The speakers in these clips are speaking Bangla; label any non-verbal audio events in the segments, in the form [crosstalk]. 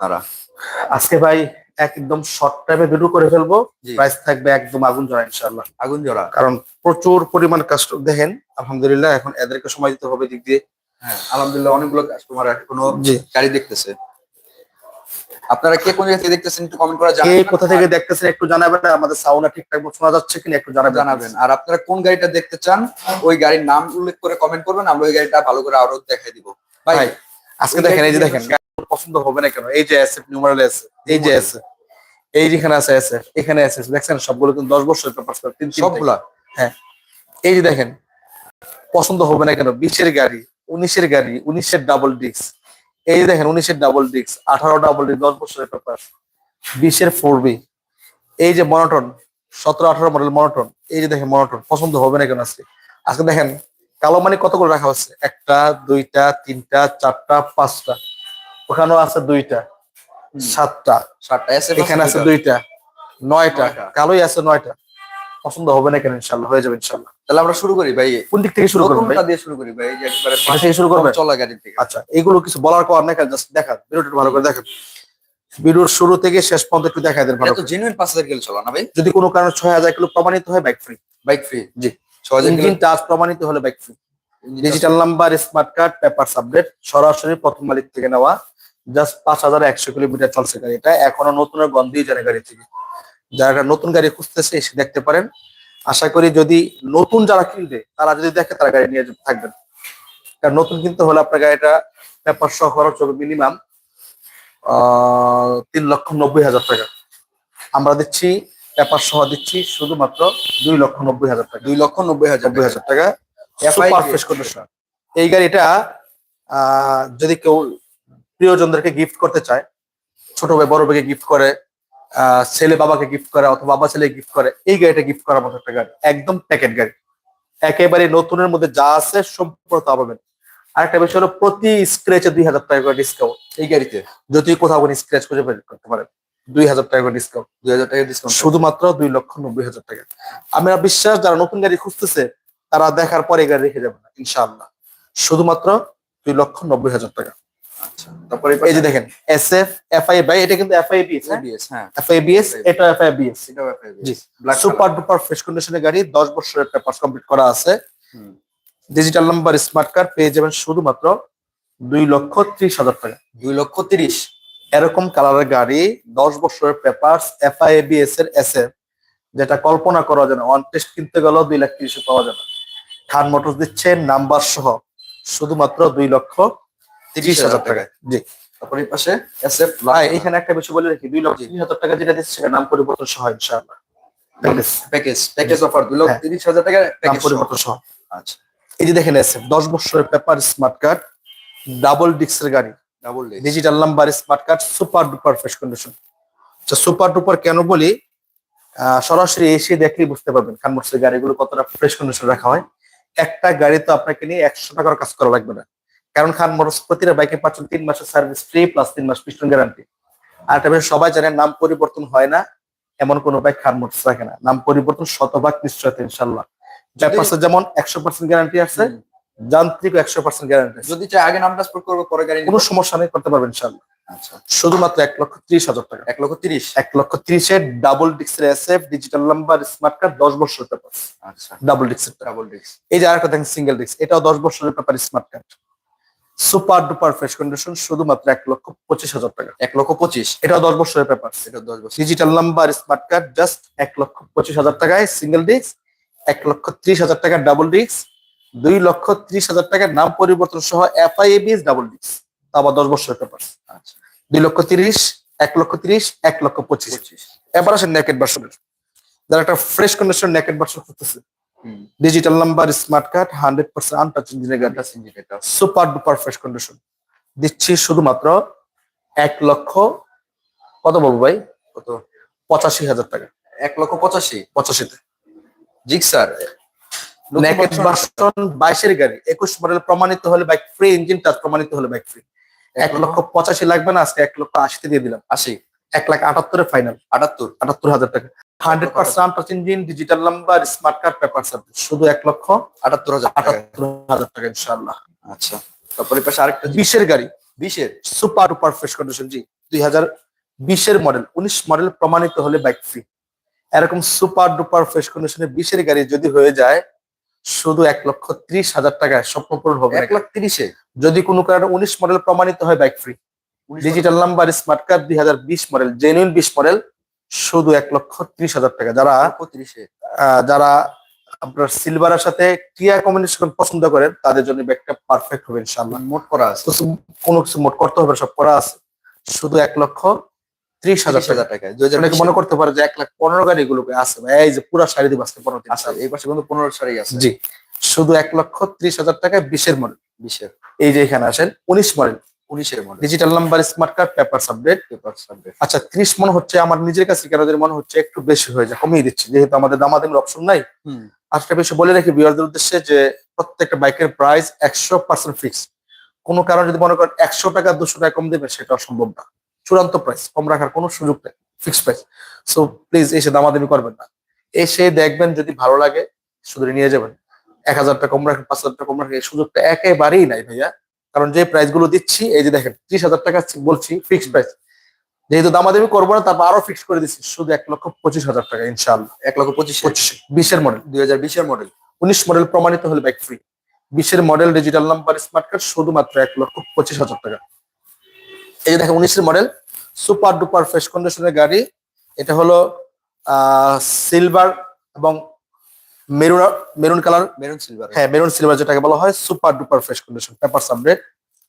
তারা আজকে ভাই একদম শর্ট টাইমে দুটো করে ফেলব। প্রাইস থাকবে একদম আগুন জড়া ইনশাল্লাহ আগুন জোড়া কারণ প্রচুর পরিমাণ কাস্টমার দেখেন আলহামদুলিল্লাহ এখন এদেরকে সময় দিতে হবে দিক দিয়ে। হ্যাঁ আলহামদুলিল্লাহ অনেকগুলো কাস্টমার এখনও গাড়ি দেখতেছে। আপনারা কে কোন জায়গা থেকে দেখতেছেন একটু কমেন্ট করে কে কোথা থেকে দেখতেছেন একটু জানাবেন আমাদের সাউন্ড ঠিকঠাক মতো শোনা যাচ্ছে কিনা একটু জানাবেন। জানাবেন। আর আপনারা কোন গাড়িটা দেখতে চান ওই গাড়ির নাম উল্লেখ করে কমেন্ট করবেন আমরা ওই গাড়িটা ভালো করে আরও দেখাই দিব। ভাই ভাই আজকে দেখেন এই যে দেখেন। পছন্দ হবে না কেন? এই যে এসএফ নিউমারাল আছে এই যে আছে এই যেখানে আছে এসএফ এখানে আছে দেখছেন সবগুলো কিন্তু দশ বছরের পেপার তিন তিন সবগুলা? হ্যাঁ। এই যে দেখেন পছন্দ হবে না কেন? বিশের গাড়ি উনিশের গাড়ি উনিশের ডাবল ডিস্ক এই দেখেন উনিশের ডাবল ডিস্ক আঠারো ডাবল ডিস্ক দশ বছরের পেপার বিশের ফোর বি এই যে মনোটন সতেরো আঠারো মডেল মনোটন এই যে দেখেন মনোটন পছন্দ হবে না কেন আজকে? আজকে দেখেন কালো মানে কত করে রাখা হচ্ছে একটা দুইটা তিনটা চারটা পাঁচটা। ওখানেও আছে দুইটা সাতটা। সাতটা এখানে আছে দুইটা। নয়টা। কালোই আছে নয়টা। পছন্দ হবে না কেন? ইনশাল্লাহ হয়ে যাবে ইনশাল্লাহ তাহলে আমরা শুরু করি ভাই। কোন দিক থেকে শুরু করবেন ভাই? দিয়ে শুরু করি ভাই একবারে পাশে থেকে শুরু করবেন? চলা গাড়ি থেকে আচ্ছা এগুলো কিছু বলার পর না জাস্ট দেখান। ভিডিওটা ভালো করে দেখান। ভিডিওর শুরু থেকে শেষ পর্যন্ত একটু দেখাই দেন ভালো তো জেনুইন পাঁচ হাজার কিলো চলা না ভাই? যদি কোনো কারণে ছয় হাজার কিলো প্রমাণিত হয় বাইক ফ্রি বাইক ফ্রি জি। ইঞ্জিন টাচ প্রমাণিত হলে bike free digital number smart card paper update সরাসরি প্রথম মালিক থেকে নেওয়া। জাস্ট পাঁচ হাজার একশো কিলোমিটার চলছে গাড়িটা এখনও নতুনের গন্ধই জানে গাড়ি থেকে। যারা নতুন গাড়ি খুঁজতেছে এসে দেখতে পারেন। আশা করি যদি নতুন যারা কিনবে তারা যদি দেখে তারা গাড়ি নিয়ে থাকবেন। কারণ নতুন কিনতে হলে আপনার গাড়িটা পেপার সহ খরচ হবে মিনিমাম তিন লক্ষ নব্বই হাজার টাকা। আমরা দিচ্ছি পেপার সহ দিচ্ছি শুধুমাত্র দুই লক্ষ নব্বই হাজার টাকা। দুই লক্ষ নব্বই হাজার নব্বই হাজার টাকা। সুপার ফ্রেশ কন্ডিশন এই গাড়িটা যদি কেউ প্রিয়জনদেরকে গিফট করতে চায় ছোট ভাই বড় ভাইকে গিফট করে ছেলে বাবাকে গিফট করে অথবা বাবা ছেলে গিফট করে এই গাড়িটা গিফট করার মতো একটা গাড়ি একদম প্যাকেট গাড়ি। একেবারে নতুনের মধ্যে যা আছে সম্পূর্ণ তা পাবেন। আরেকটা বিষয় হলো প্রতি স্ক্রেচে দুই হাজার টাকা করে ডিসকাউন্ট এই গাড়িতে যদি কোথাও কোনো স্ক্র্যাচ খুঁজে করতে পারেন। দুই হাজার টাকা ডিসকাউন্ট দুই হাজার টাকা ডিসকাউন্ট শুধুমাত্র দুই লক্ষ নব্বই হাজার টাকা। আমরা বিশ্বাস যারা নতুন গাড়ি খুঁজতেছে তারা দেখার পরে গাড়ি রেখে যাবে না ইনশাআল্লাহ। শুধুমাত্র দুই লক্ষ নব্বই হাজার টাকা। আচ্ছা তারপরে এই যে দেখেন এস এফ এফ আই বাই এটা কিন্তু এফ আই বিএস হ্যাঁ এফ আই বিএস এটা এফ আই বিএস জি সুপার ডুপার ফ্রেশ কন্ডিশনের গাড়ি দশ বছরের পেপার কমপ্লিট করা আছে। ডিজিটাল নাম্বার স্মার্ট কার্ড পেয়ে যাবেন শুধুমাত্র দুই লক্ষ ত্রিশ হাজার টাকা। দুই লক্ষ তিরিশ। এরকম কালারের গাড়ি দশ বছরের পেপার এফআইএবিএস এর এস যেটা কল্পনা করা যায় না। ওয়ান টেস্ট কিনতে গেলেও দুই লাখ তিরিশে পাওয়া যাবে। খান মোটরস দিচ্ছে নাম্বার সহ শুধুমাত্র দুই লক্ষ তিরিশ হাজার টাকা জি। তারপরে এই পাশে এস এফ এখানে একটা বিষয় বলে রাখি দুই লক্ষ তিরিশ হাজার টাকা যেটা দিচ্ছে সেটা নাম পরিবর্তন সহ ইনশাআল্লাহ। প্যাকেজ প্যাকেজ প্যাকেজ অফার দুই লক্ষ হ্যাঁ। তিরিশ হাজার টাকা নাম পরিবর্তন সহ। আচ্ছা। এই যে দেখেন এসএফ দশ বছরের পেপার স্মার্ট কার্ড ডাবল ডিস্কের গাড়ি। Double digital number smart card super duper fresh condition super duper কেন বলি? সরাসরি এসে দেখলেই বুঝতে পারবেন খান মোটরসের গাড়িগুলো কতটা ফ্রেশ কন্ডিশন রাখা হয়। একটা গাড়ি তো আপনাকে নিয়ে একশো টাকার কাজ করা লাগবে না। কারণ খান মোটরস প্রতিটা বাইকে পাচ্ছেন তিন মাসের সার্ভিস ফ্রি প্লাস তিন মাস পিস্টন গ্যারান্টি আর একটা সবাই জানেন নাম পরিবর্তন হয় না। এমন কোনো বাইক খান মোটরস রাখে না। নাম পরিবর্তন শতভাগ নিশ্চয়তা ইনশাল্লাহ যেমন একশো পার্সেন্ট গ্যারান্টি আছে যান্ত্রিক একশো পার্সেন্ট গ্যারান্টি যদি চাই আগে নাম ট্রান্সপোর্ট করব পরে গাড়ি কোনো সমস্যা নেই করতে পারবেন ইনশাল্লাহ আচ্ছা। শুধুমাত্র এক লক্ষ ত্রিশ হাজার টাকা। এক লক্ষ তিরিশ? এক লক্ষ ত্রিশের double ডিক্সের SF digital number smart card দশ বছরের পেপার আচ্ছা। ডাবল ডিক্সের ডাবল ডিস্ক এই যে আরেকটা দেখেন সিঙ্গেল ডিক্স এটাও দশ বছরের paper smart card super duper fresh condition শুধুমাত্র এক লক্ষ পঁচিশ হাজার টাকা। এক লক্ষ পঁচিশ? এটাও দশ বছরের পেপার এটা দশ বছর। Digital number smart card just এক লক্ষ পঁচিশ হাজার টাকায় সিঙ্গেল ডিস্ক এক লক্ষ ত্রিশ হাজার টাকা ডাবল ডিস্ক দুই লক্ষ ত্রিশ হাজার টাকার নাম পরিবর্তন সহ এফআইএবিএস ডাবল ডিস্ক আবার দশ বছরের পেপার আচ্ছা। দুই লক্ষ তিরিশ এক লক্ষ তিরিশ এক লক্ষ পঁচিশ। এবার আসেন নেকেট ভার্সনের যারা একটা ফ্রেশ কন্ডিশন নেকেট ভার্সন করতেছে digital number smart card hundred percent untouch ইঞ্জিনের গাড়ি সুপার ডুপার ফ্রেশ কন্ডিশন দিচ্ছি শুধুমাত্র এক লক্ষ কত বলব ভাই? কত? পঁচাশি হাজার টাকা। এক লক্ষ পঁচাশি? পঁচাশিতে। জিক্সার নেকেট ভার্সন বাইশের গাড়ি একুশ মডেল প্রমাণিত হলে বাইক ফ্রি ইঞ্জিন টাচ প্রমাণিত হলে বাইক ফ্রি এক লক্ষ পঁচাশি লাগবে না আজকে এক লক্ষ আশিতে দিয়ে দিলাম। আশি। এক লাখ আটাত্তরের ফাইনাল আটাত্তর। আটাত্তর হাজার টাকা। Hundred percent untouch engine digital number smart card paper service শুধু এক লক্ষ আটাত্তর হাজার আটাত্তর হাজার টাকা ইনশাল্লাহ আচ্ছা। তারপরে পাশে আরেকটা বিশের গাড়ি। বিশের? সুপার ডুপার ফ্রেশ কন্ডিশন জি। দুই হাজার বিশের মডেল উনিশ মডেল প্রমাণিত হলে বাইক ফ্রি এরকম সুপার ডুপার ফ্রেশ কন্ডিশনে বিশের গাড়ি যদি হয়ে যায় শুধু এক লক্ষ ত্রিশ হাজার টাকায় স্বপ্ন পূরণ হবে এক লাখ তিরিশে? যদি কোনো কারণে উনিশ মডেল প্রমাণিত হয় bike free digital number smart card দুই হাজার বিশ মডেল জেনুইন বিশ মডেল শুধু এক লক্ষ ত্রিশ হাজার টাকা। যারা যারা আপনার সিলভারের সাথে টিয়া কম্বিনেশন পছন্দ করেন তাদের জন্য ব্যাগটা পারফেক্ট হবে ইনশাল্লাহ মোট করা আছে। কোনো কিছু মোট করতে হবে সব করা আছে। শুধু এক লক্ষ ত্রিশ হাজার টাকা অনেকে মনে করতে পারে যে এক লাখ পনেরো গাড়ি এগুলোকে আছে। এই যে পুরা শাড়ি দিব আজকে পনেরো দিন। আচ্ছা এই পাশে কিন্তু পনেরো সারি আছে। জি। শুধু এক লক্ষ ত্রিশ হাজার টাকায় বিশের মডেল বিশের। এই যে এখানে আসেন উনিশ মডেল উনিশের model digital number smart card paper সাবডেট paper subject আচ্ছা ত্রিশ মনে হচ্ছে আমার নিজের কাছে কেন জানি মনে হচ্ছে একটু বেশি হয়ে যায় কমিয়ে দিচ্ছি। যেহেতু আমাদের দামাদামির অপশন নাই। আজকে বেশি বলে রাখি বিয়ারদের উদ্দেশ্যে যে প্রত্যেকটা বাইকের প্রাইস একশো পার্সেন্ট ফিক্স কোনো কারণে যদি মনে করেন একশো টাকা দুশো টাকা কম দেবে সেটা অসম্ভব না। চূড়ান্ত প্রাইস কম রাখার কোনো সুযোগ নেই ফিক্সড প্রাইস সো প্লিজ এসে দামাদামি করবেন না। এসে দেখবেন যদি ভালো লাগে শুধু নিয়ে যাবেন। এক হাজার টাকা কম রাখেন পাঁচ হাজার টাকা কম রাখেন এই সুযোগটা একেবারেই নাই ভাইয়া। কারণ যে প্রাইসগুলো দিচ্ছি এই যে দেখেন ত্রিশ হাজার টাকা বলছি ফিক্সড প্রাইস যেহেতু দামাদামি করব না তারপর আরও ফিক্স করে দিচ্ছি শুধু এক লক্ষ পঁচিশ হাজার টাকা ইনশাল্লাহ এক লক্ষ পঁচিশে? পঁচিশ। বিশের মডেল দুই হাজার বিশের মডেল উনিশ মডেল প্রমাণিত হলে বাইক ফ্রি বিশের model digital number smart card শুধুমাত্র এক লক্ষ পঁচিশ হাজার টাকা। এই যে দেখেন উনিশের মডেল সুপার ডুপার ফ্রেশ কন্ডিশনের গাড়ি। এটা হলো সিলভার এবং maroon maroon colour maroon silver হ্যাঁ মেরুন সিলভার যেটাকে বলা হয় super duper fresh condition paper সাবডেট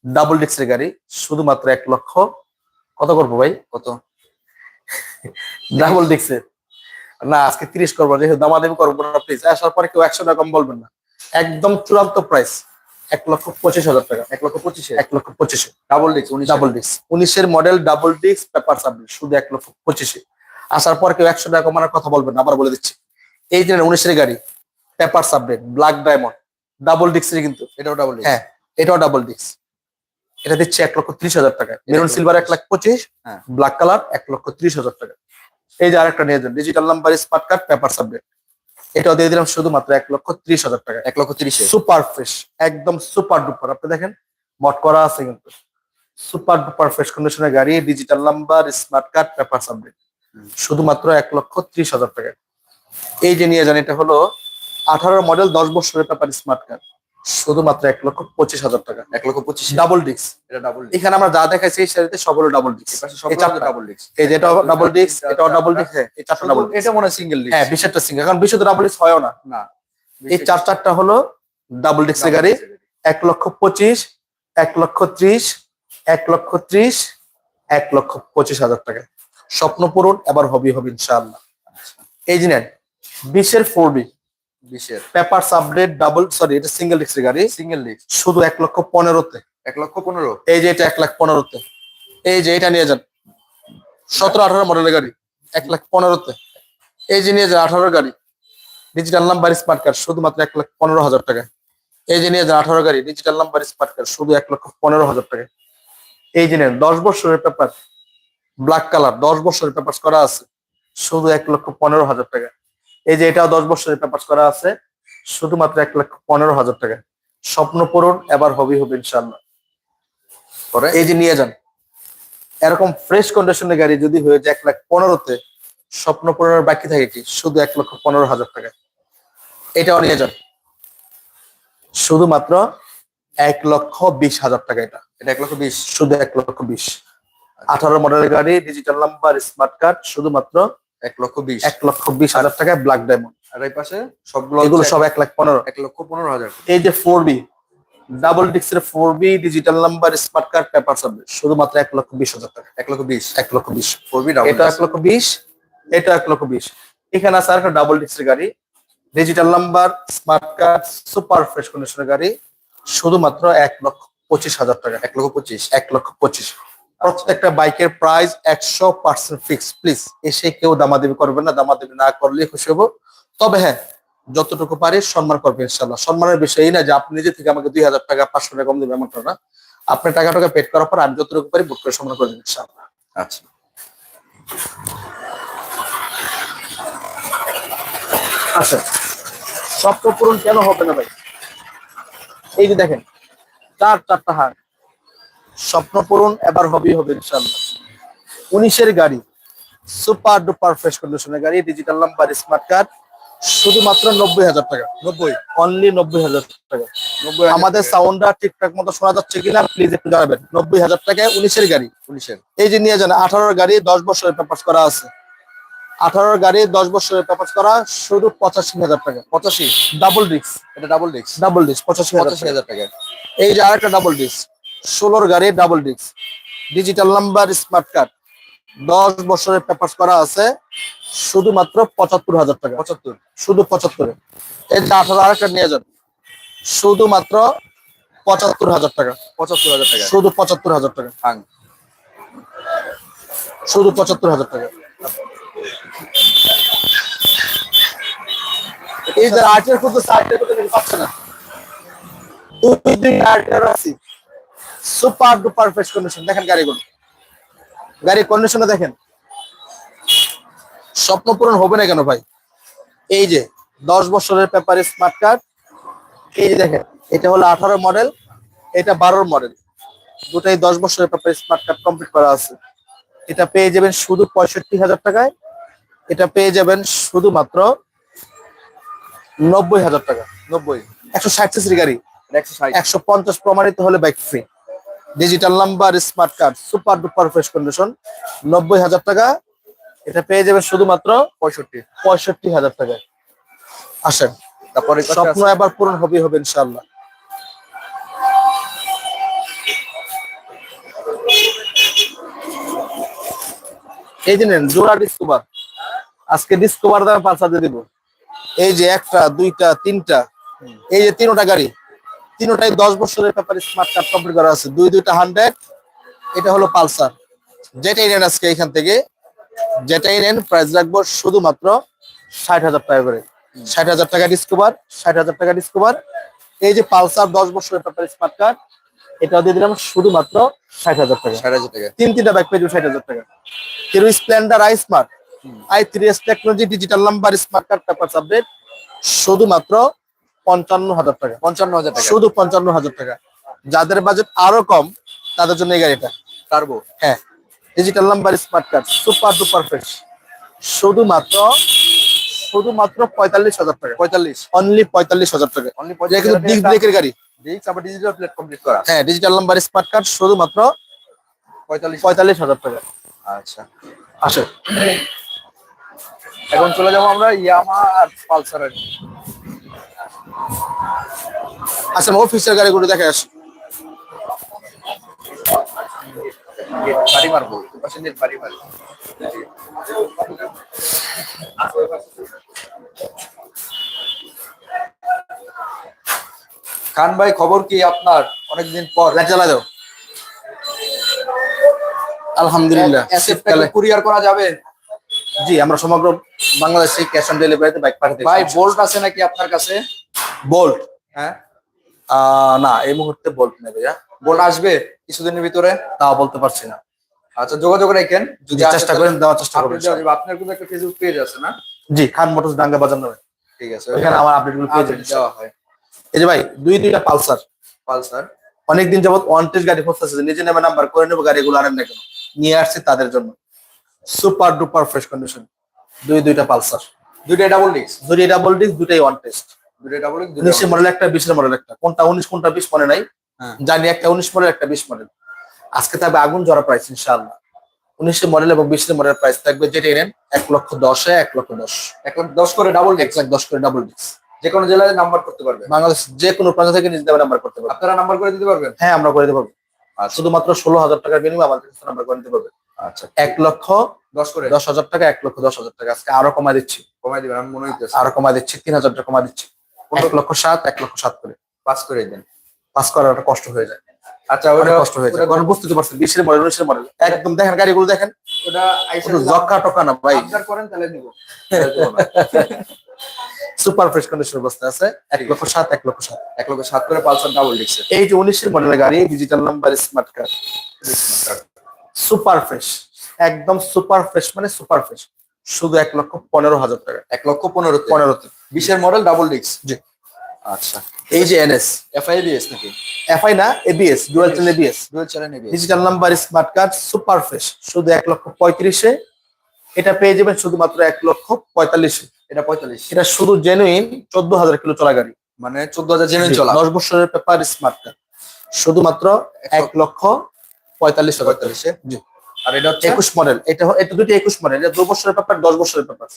double ডিক্সের গাড়ি শুধুমাত্র এক লক্ষ। কত করব ভাই? কত? ডাবল ডিক্সের না আজকে তিরিশ করব যেহেতু দামাদামি করব না প্লিজ আসার পরে কেউ একশো টাকা কম বলবেন না। একদম চূড়ান্ত প্রাইস এক লক্ষ পঁচিশ হাজার টাকা। এক লক্ষ পঁচিশে? এক লক্ষ পঁচিশে। ডাবল ডিক্স উনিশ ডাবল ডিস্ক উনিশের model double disc paper submit শুধু এক লক্ষ পঁচিশে। আসার পর কেউ একশো টাকা কমানোর কথা বলবেন আবার বলে দিচ্ছি। এই যে উনিশের গাড়ি paper submit black diamond double ডিস্কের কিন্তু। এটাও ডাবল হ্যাঁ এটাও ডাবল ডিস্ক এটা দিচ্ছে এক লক্ষ ত্রিশ হাজার টাকা। মেরুন সিলভার এক লাখ পঁচিশ। হ্যাঁ। ব্ল্যাক কালার এক লক্ষ ত্রিশ হাজার টাকা। এই যে আরেকটা নিয়ে যান digital number smart card paper submit এটাও দিয়ে দিলাম শুধুমাত্র এক লক্ষ ত্রিশ হাজার টাকা। এক লক্ষ ত্রিশ সুপার ফ্রেশ একদম সুপার ডুপার। আপনি দেখেন মট করা আছে কিন্তু। সুপার ডুপার ফ্রেশ কন্ডিশনের গাড়ি digital number smart card paper submit. শুধুমাত্র এক লক্ষ ত্রিশ হাজার টাকা। এই যে নিয়ে যান এটা হলো আঠারো মডেল দশ বছরের পেপার স্মার্ট কার্ড। শুধুমাত্র এক লক্ষ পঁচিশ হাজার টাকা এক লক্ষ পঁচিশ ডাবল ডিস্ক এটা ডাবল ডিক্স এখানে আমরা যা দেখাইছি এই শাড়িতে সব হলো ডাবল ডিস্ক। ডাবল ডিক্স এই যে এটাও ডাবল ডিস্ক এটা ডাবল ডিস্ক হ্যাঁ এই চারটা ডাবল এটা মনে সিঙ্গেল ডিক্স হ্যাঁ বিশেরটা সিঙ্গেল কারণ বিশুদ্ধ ডাবল ডিস্ক হয়ও না। না এই চার চারটা হলো ডাবল ডিস্কের গাড়ি। এক লক্ষ পঁচিশ এক লক্ষ ত্রিশ এক লক্ষ ত্রিশ এক লক্ষ পঁচিশ হাজার টাকা। স্বপ্ন পূরণ এবার হবি হবে ইনশাআল্লাহ। এই যে নেন বিশের ফোর বি বিশের। পেপার আপডেট ডাবল সরি এটা সিঙ্গেল ডিস্কের গাড়ি। সিঙ্গেল ডিক্স শুধু এক লক্ষ পনেরোতে। এক লক্ষ পনেরো। এই যে এটা এক লাখ পনেরোতে। এই যে এটা নিয়ে যান। সতেরো আঠারো মডেলের গাড়ি। এক লাখ পনেরোতে। এই যে নিয়ে যান আঠারো গাড়ি। ডিজিটাল নাম্বার স্মার্ট কার্ড শুধুমাত্র এক লাখ পনেরো হাজার টাকা এই যে নিয়ে যান আঠারো গাড়ি ডিজিটাল নাম্বার স্মার্ট কার্ড শুধু এক লক্ষ পনেরো হাজার টাকা এই যে নেন দশ বছরের পেপার ব্ল্যাক কালার দশ বছরের পেপার করা আছে। শুধু এক লক্ষ পনেরো হাজার টাকা এই যে এটাও দশ বছরের পেপার করা আছে শুধুমাত্র এক লক্ষ পনেরো হাজার টাকা। স্বপ্ন পূরণ এবার হবি হবে ইনশাল্লাহ এই যে নিয়ে যান। এরকম ফ্রেশ কন্ডিশনের গাড়ি যদি হয়ে যায় এক লাখ পনেরোতে স্বপ্ন পূরণের বাকি থাকে কি? শুধু এক লক্ষ পনেরো হাজার টাকা। এটাও নিয়ে যান। শুধুমাত্র এক লক্ষ বিশ হাজার টাকা এটা। এটা এক লক্ষ বিশ? শুধু এক লক্ষ বিশ। আঠারো মডেলের গাড়ি ডিজিটাল নাম্বার স্মার্ট কার্ড শুধুমাত্র এক লক্ষ বিশ এক লক্ষ বিশ হাজার টাকায় ব্ল্যাক ডায়মন্ড আর এই পাশে সবগুলো এগুলো সব এক লাখ পনেরো এক লক্ষ পনেরো হাজার এই যে four B double ডিক্সের four B digital number smart card paper submit শুধুমাত্র এক লক্ষ বিশ হাজার টাকা এক লক্ষ বিশ এক লক্ষ বিশ ফোর বি এটা এক লক্ষ বিশ এটা এক লক্ষ বিশ এখানে আছে আরেকটা ডাবল ডিক্সের গাড়ি digital number smart card super fresh কন্ডিশনের গাড়ি শুধুমাত্র এক লক্ষ পঁচিশ হাজার টাকা এক লক্ষ পঁচিশ এক লক্ষ পঁচিশ প্রত্যেকটা বাইকের প্রাইস একশো পার্সেন্ট ফিক্স প্লিজ এসে কেউ দামাদামি করবেন না দামাদামি না করলে খুশি হব। তবে হ্যাঁ যতটুকু পারি সম্মান করবে ইনশাল্লাহ সম্মানের বিষয় এই না যে আপনি নিজে থেকে আমাকে দুই হাজার টাকা পাঁচশো টাকা কম দেবে এমনটা না। আপনি টাকা টাকা পেড করার পর আমি যতটুকু পারি বুক করে সম্মান করে দেবেন ইনশাল্লাহ আচ্ছা। আচ্ছা। স্বপ্ন পূরণ কেন হবে না ভাই? এই যে দেখেন চার চারটা হার। স্বপ্ন পূরণ এবার হবেই হবে ইনশাল্লাহ উনিশের গাড়ি সুপার ডুপার ফ্রেশ কন্ডিশনের গাড়ি ডিজিটাল নাম্বার স্মার্ট কার্ড শুধুমাত্র নব্বই হাজার টাকা। নব্বই? অনলি নব্বই হাজার টাকা। নব্বই আমাদের সাউন্ডটা ঠিকঠাক মতো শোনা যাচ্ছে কিনা প্লিজ একটু জানাবেন। নব্বই হাজার টাকায় উনিশের গাড়ি। পুলিশের এই যে নিয়ে যান আঠারোর গাড়ি দশ বছরের পেপার করা আছে। আঠারোর গাড়ি দশ বছরের পেপার করা শুধু পঁচাশি হাজার টাকা। পঁচাশি? ডাবল ডিস্ক এটা ডাবল ডিস্ক ডাবল ডিস্ক পঁচাশি। হাজার টাকা। এই যে আরেকটা ডাবল ডিস্ক ষোলোর গাড়ি double disc digital number smart card দশ বছরের পেপার করা আছে শুধুমাত্র পঁচাত্তর হাজার টাকা। পঁচাত্তর। শুধু পঁচাত্তরে। এই যে আঠারো আরেকটা নিয়ে যান। শুধুমাত্র পঁচাত্তর হাজার টাকা। পঁচাত্তর হাজার টাকা। শুধু পঁচাত্তর হাজার টাকা। শুধু পঁচাত্তর হাজার টাকা। এই যে আর্টের কিন্তু সাইটের কিন্তু পাচ্ছে না। দুই দুই আর্টের আছে। সুপার ডুপার ফ্রেশ কন্ডিশন দেখেন গাড়িগুলো। গাড়ির কন্ডিশনে দেখেন। স্বপ্ন পূরণ হবে না কেন ভাই? এই যে দশ বছরের পেপারে স্মার্ট কার্ড এই যে দেখেন এটা হলো আঠারো মডেল এটা বারোর মডেল দুটাই দশ বছরের পেপারে স্মার্ট কার্ড কমপ্লিট করা আছে। এটা পেয়ে যাবেন শুধু পঁয়ষট্টি হাজার টাকায়। এটা পেয়ে যাবেন শুধুমাত্র নব্বই হাজার টাকা। নব্বই। একশো ষাট সিসির গাড়ি। একশো পঞ্চাশ প্রমাণিত হলে bike free digital number smart card super duper fresh condition নব্বই হাজার টাকা। এটা পেয়ে যাবেন শুধুমাত্র পঁয়ষট্টি। পঁয়ষট্টি হাজার টাকায় আসেন তারপরে স্বপ্ন এবার পূরণ হবে হবে ইনশাল্লাহ এই যে নেন জোড়া ডিসকভার আজকে ডিসকভার দামে পাঁচা দিয়ে দিব। এই যে একটা দুইটা তিনটা। এই যে তিনটা গাড়ি। তিনটাই দশ বছরের ব্যাপারে স্মার্ট কার্ড কমপ্লিট করা আছে। দুই দুইটা হান্ড্রেড এটা হলো পালসার। যেটাই নেন আজকে এখান থেকে যেটাই নেন প্রাইস রাখব শুধুমাত্র ষাট হাজার টাকা করে। ষাট হাজার টাকা ডিসকভার ষাট হাজার টাকা ডিসকভার এই যে পালসার দশ বছরের ব্যাপারে স্মার্ট কার্ড এটা দিয়ে দিলাম শুধুমাত্র ষাট হাজার টাকা। ষাট হাজার টাকা। তিন তিনটা ব্যাক পেজ ষাট হাজার টাকা। Hero Splendor i smart i three S technology digital number smart card paper update শুধুমাত্র পঞ্চান্ন হাজার টাকা পঞ্চান্ন হাজার টাকা। শুধু পঞ্চান্ন হাজার টাকা। যাদের বাজেট আরও কম তাদের জন্য এই গাড়িটা। টার্বো হ্যাঁ। Digital number smart card super duper fresh শুধুমাত্র শুধুমাত্র পঁয়তাল্লিশ হাজার টাকা। পঁয়তাল্লিশ? অনলি পঁয়তাল্লিশ হাজার টাকা। অনলি কিন্তু ডিস্ক ব্রেকের গাড়ি। ডিস্ক আবার ডিজিটাল প্লেট কমপ্লিট করা। হ্যাঁ ডিজিটাল নাম্বার স্মার্ট কার্ড শুধুমাত্র পঁয়তাল্লিশ পঁয়তাল্লিশ হাজার টাকা। আচ্ছা। আসে। এখন চলে যাব আমরা ইয়ামা আর পালসারের আচ্ছা অফিসের গাড়িগুলো দেখে আসি। বাড়ি মারবো বাড়ি মারবো। খান ভাই খবর কি আপনার? অনেকদিন পর। জ্বালা দাও। আলহামদুলিল্লাহ কুরিয়ার করা যাবে। জি আমরা সমগ্র বাংলাদেশে ক্যাশ অন ডেলিভারিতে বাইক পাঠাতে ভাই বোল্ট আছে নাকি আপনার কাছে? বোল্ট হ্যাঁ? না এই মুহূর্তে বোল্ট নেই ভাইয়া। বোল্ট আসবে কিছুদিনের ভিতরে তাও বলতে পারছি না। আচ্ছা যোগাযোগ রাখেন। যদি চেষ্টা করেন দেওয়ার চেষ্টা করবেন আপনার কিন্তু একটা ফেসবুক পেজ আছে না? জি খান মোটরস ডাঙ্গা বাজার নামে। ঠিক আছে। ওখানে আমার আপডেটগুলো পেয়ে যাবেন দেওয়া হয়। এই যে ভাই দুই দুইটা পালসার। পালসার। অনেকদিন যাবত ওয়ান্টেজ গাড়ি খুঁজতেছে নিজে নেমে নাম্বার করে নেব গাড়িগুলো আনেন না কেন? নিয়ে আসছি তাদের জন্য। সুপার ডুপার ফ্রেশ কন্ডিশন দুই দুইটা পালসার। দুইটাই ডাবল ডিস্ক দুই ডাবল ডিস্ক দুটাই ওয়ান টেস্ট দুইটাই উনিশের মডেল একটা বিশের মডেল একটা। কোনটা উনিশ কোনটা বিশ মনে নাই হ্যাঁ। জানি একটা উনিশ মডেল একটা বিশ মডেল আজকে থাকবে আগুন জড়া প্রাইস ইনশাআল্লাহ। উনিশের মডেল এবং বিশের মডেল প্রাইস থাকবে যেটা নেন এক লক্ষ দশে এক লক্ষ দশ। এক লাখ দশ করে ডাবল এক লাখ দশ করে ডাবল ডিস্ক যে কোনো জেলায় নাম্বার করতে পারবে। বাংলাদেশ যে কোনো প্রান্ত থেকে নিজ নাম্বার করতে পারবে। আপনারা নাম্বার করে দিতে পারবেন? হ্যাঁ আমরা করে দেবো। আচ্ছা। শুধুমাত্র ষোলো হাজার টাকার বিনিময়ে আমাদের কাছে নাম্বার করে দিতে পারবে। আচ্ছা। এক লক্ষ দশ করে? দশ হাজার টাকা এক লক্ষ দশ হাজার টাকা। আজকে আরও কমা দিচ্ছি। কমাই দিবেন আমি মনে হইতেছে। আরও কমা দিচ্ছি তিন হাজার টাকা কমা দিচ্ছি। এক লক্ষ সাত এক লক্ষ সাত করে। পাস করে দেন। পাস করার একটা কষ্ট হয়ে যায়। আচ্ছা ওটা কষ্ট হয়ে যায়। কারণ বুঝতে পারছেন বিশের মডেল উনিশের মডেল একদম দেখেন গাড়িগুলো দেখেন। ওটা জক্কা টকা না ভাই। করেন তাহলে নিব [laughs] সুপার ফ্রেশ কন্ডিশন অবস্থা আছে। এক লক্ষ সাত এক লক্ষ সাত। এক লক্ষ সাত করে পালসার ডাবল ডিস্কের এই যে উনিশের মডেলের গাড়ি digital number smart card super fresh. একদম সুপার ফ্রেশ মানে সুপার ফ্রেশ। শুধু এক লক্ষ পনেরো হাজার টাকা। এক লক্ষ পনেরো পনেরোতে বিশের মডেল ডাবল ডিস্ক জি। আচ্ছা। এই যে এনএস এফআইবিএস নাকি? এফআই না? ABS dual channel ABS dual channel ABS digital number smart card super fresh শুধু এক লক্ষ পঁয়ত্রিশে এটা পেয়ে যাবেন শুধুমাত্র এক লক্ষ পঁয়তাল্লিশে এটা পঁয়তাল্লিশ। এটা শুধু জেনুইন চোদ্দ হাজার কিলো চলা গাড়ি। মানে চোদ্দ হাজার জেনুইন চলা। দশ বছরের পেপার স্মার্ট কার্ড শুধুমাত্র এক লক্ষ পঁয়তাল্লিশ। পঁয়তাল্লিশে জি। আর এটা হচ্ছে একুশ মডেল এটা এটা দুটি একুশ মডেল এটা দু বছরের পেপার দশ বছরের পেপার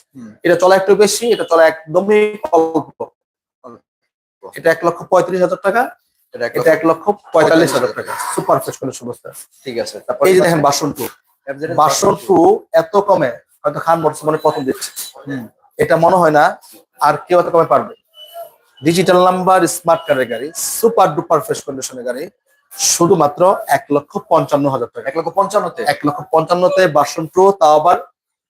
এটা চলা একটু বেশি এটা চলা একদমই অল্প। এটা এক লক্ষ পঁয়ত্রিশ হাজার টাকা এটা এক লক্ষ- পঁয়তাল্লিশ হাজার টাকা। সুপার ফ্রেশ ঠিক আছে তারপর এই যে দেখেন বাসন টু বাসন টু এত কমে হয়তো খান মোটরস মনে প্রথম দিচ্ছে। হুম। এটা মনে হয় না আর কেউ এত কমে পারবে। ডিজিটাল নাম্বার স্মার্ট কার্ডের গাড়ি সুপার ডুপার ফ্রেশ কন্ডিশনের গাড়ি। শুধুমাত্র এক লক্ষ পঞ্চান্ন হাজার টাকা। এক লক্ষ পঞ্চান্নতে? এক লক্ষ পঞ্চান্নতে বাসন প্রো তাও আবার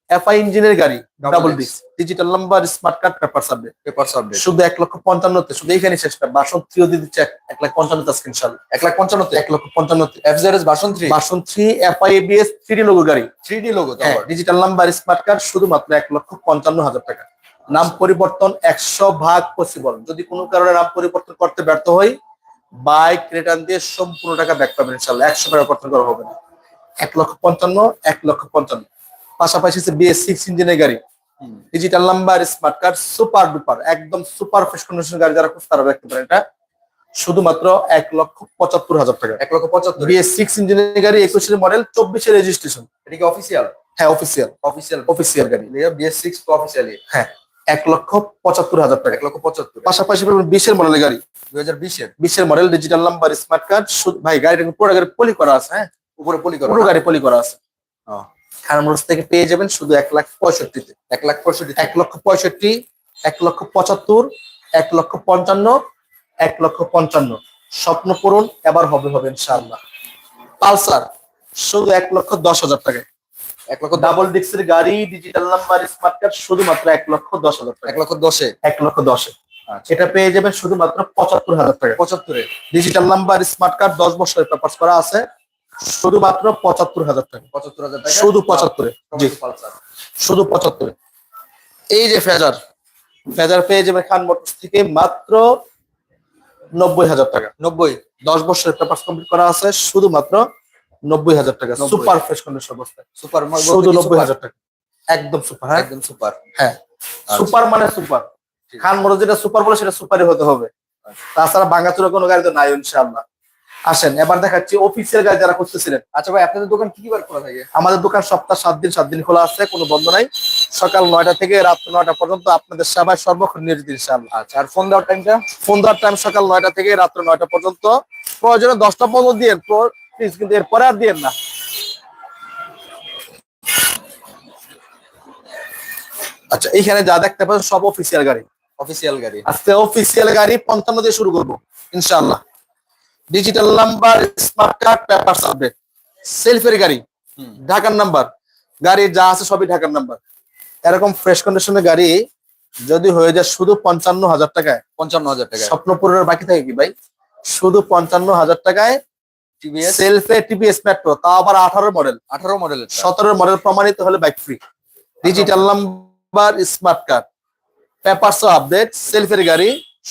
এফআই ইঞ্জিনের গাড়ি double. Disc digital number smart card paper subject paper subject শুধু এক লক্ষ পঞ্চান্নতে শুধু এইখানে শেষ না বাসন থ্রিও দিয়ে দিচ্ছে এক- লাখ পঞ্চান্নতে স্ক্রিনশট এক লাখ পঞ্চান্নতে? এক লক্ষ পঞ্চান্নতে। এফজেড এস থ্রি বাসন three FI ABS three logo গাড়ি। Three D logo digital number smart card শুধুমাত্র এক লক্ষ পঞ্চান্ন হাজার টাকা। নাম পরিবর্তন একশো ভাগ পসিবল যদি কোনো কারণে নাম পরিবর্তন করতে ব্যর্থ হই বাইক রিটার্ন দিয়ে সম্পূর্ণ টাকা ব্যাক পাবেন ইনশাল্লাহ একশো টাকা পরিবর্তন করা হবে না। এক লক্ষ পঞ্চান্ন এক লক্ষ পঞ্চান্ন। পাশাপাশি বিএস সিক্স ইঞ্জিনের গাড়ি। Digital number smart card super duper একদম সুপার ফ্রেশ কন্ডিশন গাড়ি যারা খুব তারা দেখতে পারেন এটা। শুধুমাত্র এক লক্ষ পঁচাত্তর হাজার টাকা। এক লক্ষ পঁচাত্তর। বিএস সিক্স ইঞ্জিনের গাড়ি একুশের মডেল চব্বিশের রেজিস্ট্রেশন এটা কি অফিসিয়াল হ্যাঁ অফিসিয়াল অফিসিয়াল অফিসিয়াল গাড়ি। বিএস সিক্স অফিসিয়ালি হ্যাঁ। এক লক্ষ পঁচাত্তর হাজার টাকা এক লক্ষ পঁচাত্তর। পাশাপাশি পাবেন বিশের মডেলের গাড়ি। দুই হাজার বিশের? বিশের model digital number smart card ভাই গাড়িটা পুরো গাড়ি পলি করা আছে হ্যাঁ? উপরে পলি করা। পুরো গাড়ি পলি করা আছে। থেকে পেয়ে যাবেন শুধু এক লাখ পঁয়ষট্টিতে। এক লাখ পঁয়ষট্টি এক লক্ষ পঁয়ষট্টি এক লক্ষ পঁচাত্তর এক লক্ষ পঞ্চান্ন এক লক্ষ পঞ্চান্ন। স্বপ্ন পূরণ এবার হবে হবে ইনশাআল্লাহ। পালসার শুধু এক লক্ষ দশ হাজার টাকা এক লক্ষ ডাবল ডিক্সের গাড়ি ডিজিটাল নাম্বার স্মার্ট কার্ড শুধুমাত্র এক লক্ষ দশ হাজার টাকা। এক লক্ষ দশে? এক লক্ষ দশে। আচ্ছা। এটা পেয়ে যাবেন শুধুমাত্র পঁচাত্তর হাজার টাকা। পঁচাত্তরে। ডিজিটাল নাম্বার স্মার্ট কার্ড দশ বছরের পেপার করা আছে। শুধুমাত্র পঁচাত্তর হাজার টাকা। পঁচাত্তর হাজার টাকা? শুধু পঁচাত্তরে। জি। শুধু পঁচাত্তরে। এই যে ফেজার ফেজার পেয়ে যাবে খান মোটরস থেকে মাত্র নব্বই হাজার টাকা। নব্বই। দশ বছরের পেপার কমপ্লিট করা আছে শুধুমাত্র নব্বই হাজার টাকা সুপার ফ্রেশ কন্ডিশন অবস্থায় সুপার শুধু নব্বই হাজার টাকা। একদম সুপার হ্যাঁ? একদম সুপার। হ্যাঁ। আচ্ছা। সুপার মানে সুপার। খান মোটর যেটা সুপার বলে সেটা সুপারই হতে হবে। আচ্ছা। তাছাড়া ভাঙাচুরা কোনো গাড়ি তো নাই ইনশাআল্লাহ। আসেন এবার দেখাচ্ছি অফিসের গাড়ি যারা করতেছিলেন আচ্ছা ভাই আপনাদের দোকান কি কি বার খোলা থাকে? আমাদের দোকান সপ্তাহ সাত দিন সাত দিন খোলা আছে কোনো বন্ধ নাই। সকাল নয়টা থেকে রাত নয়টা পর্যন্ত আপনাদের সেবায় সর্বক্ষণ নিয়োজিত ইনশাআল্লাহ। আচ্ছা আর ফোন দেওয়ার টাইমটা ফোন দেওয়ার টাইম সকাল নয়টা থেকে রাত্র নয়টা পর্যন্ত। প্রয়োজনে দশটা পর্যন্ত দিয়ে প্লিজ কিন্তু এরপরে আর দিয়েন না। আচ্ছা এইখানে যা দেখতে পাচ্ছেন সব অফিসিয়াল গাড়ি অফিসিয়াল গাড়ি। আজকে অফিসিয়াল গাড়ি পঞ্চান্ন দিয়ে শুরু করব ইনশাআল্লাহ। Digital number smart card paper subject সেলফের গাড়ি। ঢাকার নাম্বার গাড়ি যা আছে সবই ঢাকার নাম্বার এরকম ফ্রেশ কন্ডিশনের গাড়ি যদি হয়ে যায় শুধু পঞ্চান্ন হাজার টাকায়। পঞ্চান্ন হাজার টাকা স্বপ্ন পূরণের বাকি থাকে কি ভাই? শুধু পঞ্চান্ন হাজার টাকায় টিভিএস সেলফে টিপিএস মেট্রো তাও আবার আঠারো মডেল আঠারো মডেলের সতেরো মডেল প্রমাণিত হলে bike free digital number smart card papers update সেলফের গাড়ি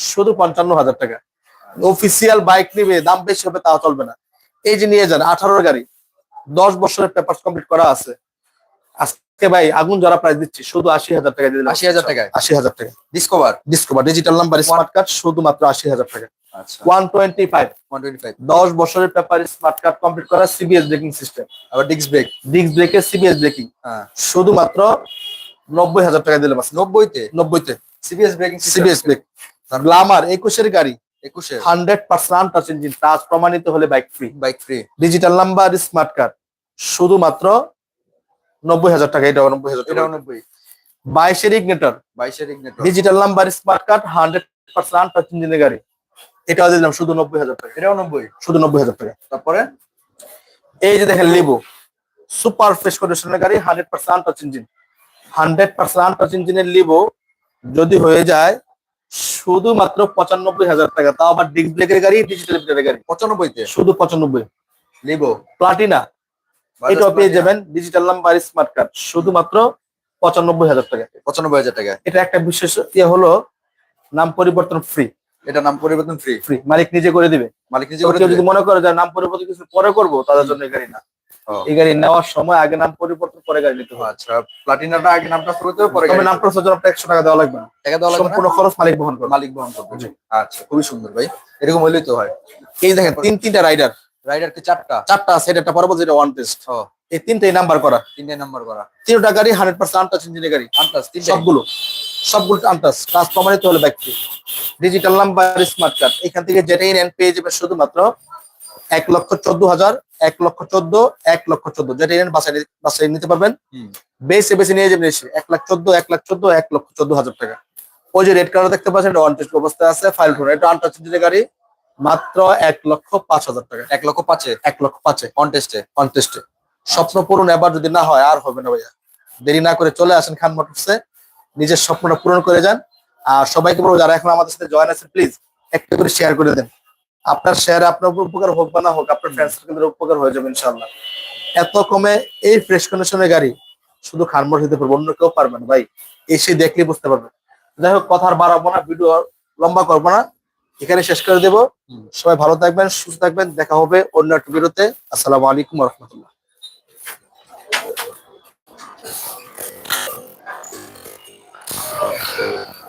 শুধু পঞ্চান্ন হাজার টাকা। অফিসিয়াল বাইক নিবে দাম বেশি হবে তাও চলবে না। এই যে নিয়ে যান আঠারোর গাড়ি। দশ বছরের পেপার কমপ্লিট করা আছে। আজকে ভাই আগুন যারা প্রাইস দিচ্ছি শুধু আশি হাজার টাকা দিয়ে দিলাম। আশি হাজার টাকায়? আশি হাজার টাকা Discover Discover digital number smart card শুধুমাত্র আশি হাজার টাকা one twenty five. One twenty five. দশ বছরের পেপার স্মার্ট কার্ড কমপ্লিট করা সিবিএস ব্রেকিং সিস্টেম আবার ডিস্ক ব্রেক ডিস্ক ব্রেকের সিবিএস ব্রেকিং শুধুমাত্র নব্বই হাজার টাকা আজকে। নব্বইতে? নব্বইতে। CBS braking CBS brake Glamour একুশের গাড়ি। একুশে। Hundred percent touch engine touch প্রমাণিত হলে bike free bike free digital number smart card শুধুমাত্র নব্বই হাজার টাকা। এটা নব্বই হাজার এটাও নব্বই। বাইশের ইগনেটর বাইশের Ignitor digital number smart card hundred percent touch ইঞ্জিনের গাড়ি। এটাও দিলাম শুধু নব্বই হাজার টাকা। এটাও নব্বই? শুধু নব্বই হাজার টাকা। তারপরে? এই যে দেখেন লিবো সুপার ফ্রেশ কন্ডিশনের গাড়ি hundred percent touch engine hundred percent touch ইঞ্জিনের লিবো যদি হয়ে যায় শুধুমাত্র পঁচানব্বই হাজার টাকা। তাও আবার ডিস্ক ব্রেকের গাড়ি ডিজিটাল মিটারের গাড়ি। পঁচানব্বইতে? শুধু পঁচানব্বই। লিবো? প্লাটিনা এটাও পেয়ে যাবেন ডিজিটাল নাম্বার স্মার্ট কার্ড শুধুমাত্র পঁচানব্বই হাজার টাকা। পঁচানব্বই হাজার টাকা। এটা একটা বিশেষ ইয়ে হলো নাম পরিবর্তন ফ্রি এটা নাম পরিবর্তন ফ্রি ফ্রি মালিক নিজে করে দিবে। মালিক নিজে করে যদি মনে করে যে নাম পরিবর্তন কিছু পরে করব তাদের জন্য এই গাড়ি না। এই গাড়ি নেওয়ার সময় আগে নাম পরিবর্তন পরে গাড়ি নিতে হবে। আচ্ছা প্লাটিনাটা আগে নামটা শুরু করতে হবে, পরে তবে নাম প্রসেসের জন্য আপনার একশো টাকা দেওয়া লাগবে না। টাকা দেওয়া লাগবে? সম্পূর্ণ খরচ মালিক বহন করবে। মালিক বহন করবে। আচ্ছা খুবই সুন্দর ভাই। এরকম হইলেই তো হয়। এই দেখেন তিন তিনটা রাইডার রাইডার কি চারটা। চারটা আছে এটা একটা পরবর্তী যেটা ওয়ান টেস্ট এই তিনটাই নাম্বার করা। তিনটে নাম্বার করা। তিনটা গাড়ি হান্ড্রেড পার্সেন্ট আনটাচ ইঞ্জিনের গাড়ি। তিনটে সবগুলো। সবগুলো আনটাচ কাজ প্রমাণিত হলে ব্যক্তি। ডিজিটাল নাম্বার স্মার্ট কার্ড এখান থেকে যেটাই নেন পেয়ে যাবেন শুধুমাত্র এক লক্ষ চোদ্দ হাজার এক লক্ষ চোদ্দ এক লক্ষ চোদ্দ। যেটাই নেন বাসায় বাসায় নিতে পারবেন। বেশি বেশি নিয়ে যাবেন এসে। এক লাখ চোদ্দ এক লাখ চোদ্দ এক লক্ষ চোদ্দ হাজার টাকা। ওই যে রেড কালার দেখতে পাচ্ছেন এটা অনটেস্ট অবস্থায় আছে ফাইল টোন এটা আনটাচ গাড়ি মাত্র এক লক্ষ পাঁচ হাজার টাকা। এক লক্ষ পাঁচে? এক লক্ষ পাঁচে। অন টেস্টে কন্টেস্টে স্বপ্ন পূরণ এবার যদি না হয় আর হবে না ভাইয়া। দেরি না করে চলে আসেন খান মোটরসে। নিজের স্বপ্নটা পূরণ করে যান। আর সবাইকে বলব, যারা এখন আমাদের সাথে জয়েন আছে প্লিজ একটা করে শেয়ার করে দেন। আপনার শেয়ার আপনার উপর উপকার হোক বা না হোক, আপনার ফ্রেন্ড সার্কেলের উপকার হয়ে যাবে ইনশাল্লাহ এত কমে এই ফ্রেশ কন্ডিশনের গাড়ি শুধু খানমোট হতে পারবে, অন্য কেউ পারবে না ভাই। এসে দেখলে বুঝতে পারবেন যাই হোক, কথা বাড়াবো না ভিডিও লম্বা করব না। এখানে শেষ করে দেবো। সবাই ভালো থাকবেন, সুস্থ থাকবেন। দেখা হবে অন্য একটা ভিডিওতে আসসালামু আলাইকুম রহমতুল্লাহ। uh,